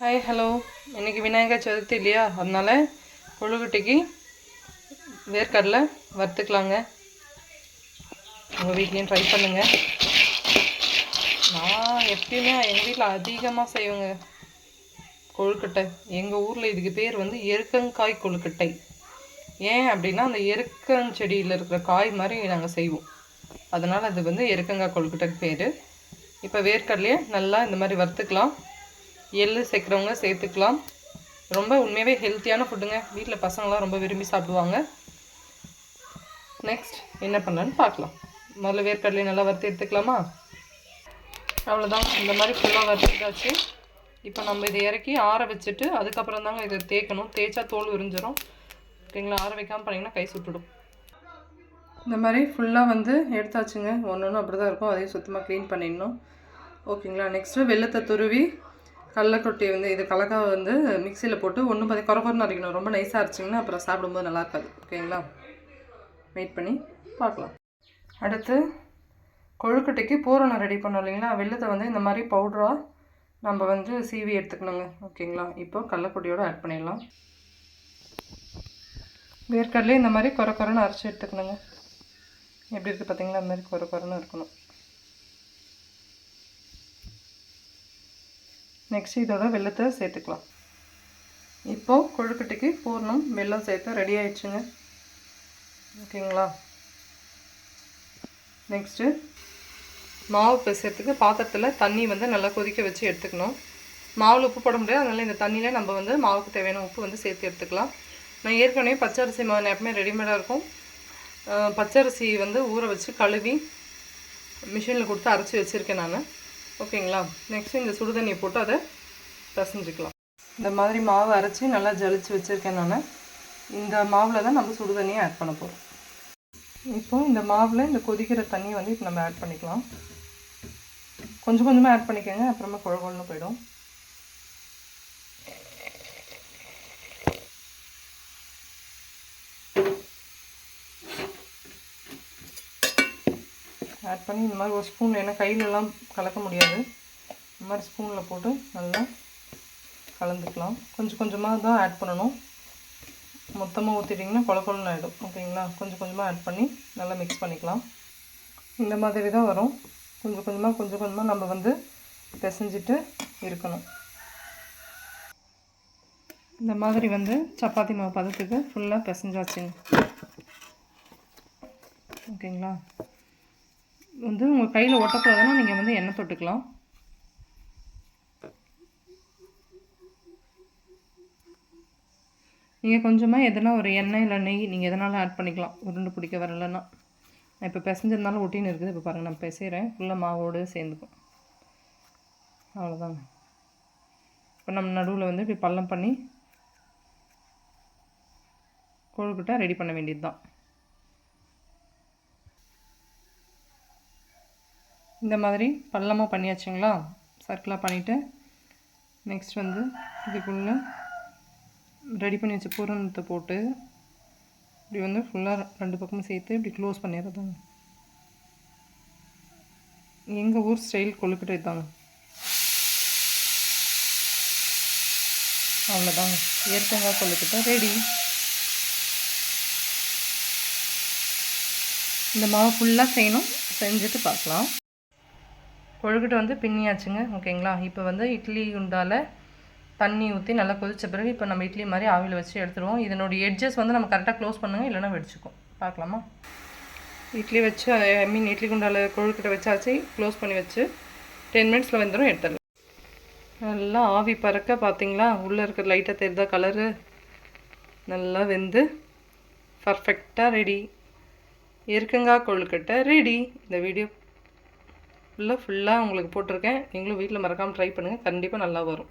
Hi hello இன்றைக்கி விநாயகர் சதுர்த்தி இல்லையா? அதனால் கொழுக்கட்டைக்கு வேர்க்கடலை வறுத்துக்கலாங்க. உங்கள் வீட்லேயும் ட்ரை பண்ணுங்கள் நான் எப்பயுமே எங்கள் வீட்டில் அதிகமாக செய்வேங்க கொழுக்கட்டை. எங்கள் ஊரில் இதுக்கு பேர் வந்து எருக்கங்காய் கொழுக்கட்டை. ஏன் அப்படின்னா அந்த எருக்கஞ்செடியில் இருக்கிற காய் மாதிரி நாங்கள் செய்வோம். அதனால் அது வந்து எருக்கங்காய் கொழுக்கட்டைக்கு பேர். இப்போ வேர்க்கடலையே நல்லா இந்த மாதிரி வறுத்துக்கலாம். எள்ளு சேர்க்குறவங்க சேர்த்துக்கலாம். ரொம்ப உண்மையாகவே ஹெல்த்தியான ஃபுட்டுங்க வீட்டில் பசங்களாம் ரொம்ப விரும்பி சாப்பிடுவாங்க. நெக்ஸ்ட் என்ன பண்ணலான்னு பார்க்கலாம். முதல்ல வேர்க்கடலையை நல்லா வறுத்து எடுத்துக்கலாமா? அவ்வளோதான் இந்த மாதிரி ஃபுல்லாக வறுத்துட்டாச்சு. இப்போ நம்ம இதை இறக்கி ஆற வச்சுட்டு அதுக்கப்புறம் தாங்க இதை தேய்க்கணும். தேய்ச்சா தோல் உறிஞ்சிரும். ஓகேங்களா? ஆற வைக்காமல் பண்ணிங்கன்னா கை சுட்டுடும். இந்த மாதிரி ஃபுல்லாக வந்து எடுத்தாச்சுங்க. ஒன்று ஒன்று அப்படி தான் இருக்கும். அதையும் சுத்தமாக க்ளீன் பண்ணிடணும். ஓகேங்களா? நெக்ஸ்ட்டு வெள்ளத்தை துருவி கடலக்கொட்டி வந்து இது கலக்காவை வந்து மிக்சியில் போட்டு ஒன்று பார்த்து குறை குறைன்னு அரைக்கணும். ரொம்ப நைஸாக அரைச்சிங்கன்னா அப்புறம் சாப்பிடும்போது நல்லா இருக்காது. ஓகேங்களா? வெயிட் பண்ணி பார்க்கலாம். அடுத்து கொழுக்கட்டைக்கு பூரணம் ரெடி பண்ணோம் இல்லைங்களா? வெள்ளத்தை வந்து இந்த மாதிரி பவுடராக நம்ம வந்து சீவி எடுத்துக்கணுங்க. ஓகேங்களா? இப்போ கடலக்கொட்டியோடு ஆட் பண்ணிடலாம். வேர்க்கடலே இந்த மாதிரி குறை குறைன்னு அரைச்சி எடுத்துக்கணுங்க. எப்படி இருக்குது பார்த்தீங்களா இந்த மாதிரி குறை குறைன்னு இருக்கணும். நெக்ஸ்ட் இதோட வெள்ளத்தை சேர்த்துக்கலாம். இப்போது கொழுக்கட்டைக்கு பூர்ணம் வெள்ளம் சேர்த்து ரெடி ஆயிடுச்சுங்க. ஓகேங்களா? நெக்ஸ்ட்டு மாவு பிசைறதுக்கு பாத்திரத்தில் தண்ணி வந்து நல்லா கொதிக்க வச்சு எடுத்துக்கணும். மாவில் உப்பு போட முடியாது. அதனால் இந்த தண்ணியில் நம்ம வந்து மாவுக்கு தேவையான உப்பு வந்து சேர்த்து எடுத்துக்கலாம். நான் ஏற்கனவே பச்சரிசி மாவு எப்பவுமே ரெடிமேடாக இருக்கும். பச்சரிசி வந்து ஊற வச்சு கழுவி மிஷினில் கொடுத்து அரைச்சி வச்சுருக்கேன் நான். ஓகேங்களா? நெக்ஸ்ட் இந்த சுடுதண்ணியை போட்டு அதை பிசைஞ்சிக்கலாம். இந்த மாதிரி மாவு அரைச்சி நல்லா ஜலிச்சு வச்சுருக்கேன் நான். இந்த மாவில் தான் நம்ம சுடுதண்ணியை ஆட் பண்ண போகிறோம் இப்போ இந்த மாவில் இந்த கொதிக்கிற தண்ணி வந்து இப்போ நம்ம ஆட் பண்ணிக்கலாம். கொஞ்சம் கொஞ்சமாக ஆட் பண்ணிக்கோங்க அப்புறமா குழகுழன்னு போயிடும். ஆட் பண்ணி இந்த மாதிரி ஒரு ஸ்பூன் ஏன்னா கையிலலாம் கலக்க முடியாது. இந்த மாதிரி ஸ்பூனில் போட்டு நல்லா கலந்துக்கலாம். கொஞ்சம் கொஞ்சமாக தான் ஆட் பண்ணணும். மொத்தமாக ஊற்றிட்டிங்கன்னா கொல கொலன்னு ஆகிடும் ஓகேங்களா கொஞ்சம் கொஞ்சமாக ஆட் பண்ணி நல்லா மிக்ஸ் பண்ணிக்கலாம். இந்த மாதிரி தான் வரும். கொஞ்சம் கொஞ்சமாக கொஞ்சம் கொஞ்சமாக நம்ம வந்து பிசைஞ்சிட்டு இருக்கணும். இந்த மாதிரி வந்து சப்பாத்தி மாவு பதத்துக்கு ஃபுல்லாக பிசைஞ்சாச்சுங்க. ஓகேங்களா வந்து உங்கள் கையில் ஒட்டக்கூடாதுன்னா நீங்கள் வந்து எண்ணெய் தொட்டுக்கலாம். நீங்கள் கொஞ்சமாக எதனா ஒரு எண்ணெய் இல்லை நெய் நீங்கள் எதனாலும் ஆட் பண்ணிக்கலாம். உருண்டு பிடிக்க வரலன்னா. நான் இப்போ பிசைஞ்சிருந்தாலும் ஒட்டின்னு இருக்குது. இப்போ பாருங்கள் நான் பிசைகிறேன் ஃபுல்லாக மாவோடு சேர்ந்துக்கும். அவ்வளோதாங்க இப்போ நம்ம நடுவில் வந்து இப்படி பள்ளம் பண்ணி கொழுக்கிட்ட ரெடி பண்ண வேண்டியது தான் இந்த மாதிரி பள்ளமாக பண்ணியாச்சுங்களா? சர்க்கிளாக பண்ணிவிட்டு நெக்ஸ்ட் வந்து இதுக்குள்ளே ரெடி பண்ணி வச்ச பூரணத்தை போட்டு இப்படி வந்து ஃபுல்லாக ரெண்டு பக்கமும் சேர்த்து இப்படி க்ளோஸ் பண்ணிடுறதாங்க. எங்கள் ஊர் ஸ்டைல் கொழுக்கட்டை தாங்க அவ்வளோதாங்க இயற்கையாக கொழுக்கட்டை ரெடி இந்த மாவு ஃபுல்லாக செய்யணும். செஞ்சுட்டு பார்க்கலாம். கொழுக்கட்டை வந்து பின்னியாச்சுங்க ஓகேங்களா? இப்போ வந்து இட்லி உண்டால் தண்ணி ஊற்றி நல்லா கொதித்த பிறகு இப்போ நம்ம இட்லி மாதிரி ஆவியில் வச்சு எடுத்துருவோம். இதனுடைய எட்ஜஸ் வந்து நம்ம கரெக்டாக க்ளோஸ் பண்ணுங்கள் இல்லைனா வெடிச்சுக்கும். பார்க்கலாமா? இட்லி வச்சு ஐ மீன் இட்லி குண்டால் கொழுக்கட்டை வச்சாச்சு க்ளோஸ் பண்ணி வச்சு டென் மினிட்ஸில் வந்துடும் எடுத்துடலாம். நல்லா ஆவி பறக்க பார்த்தீங்களா உள்ளே இருக்கிற லைட்டாக தெரிதா கலரு நல்லா வெந்து பர்ஃபெக்டாக ரெடி இருக்குங்கா கொழுக்கட்டை ரெடி இந்த வீடியோ ஃபுல்லாக ஃபுல்லாக உங்களுக்கு போட்டிருக்கேன். நீங்களும் வீட்டில் மறக்காமல் ட்ரை பண்ணுங்கள் கண்டிப்பாக நல்லா வரும்.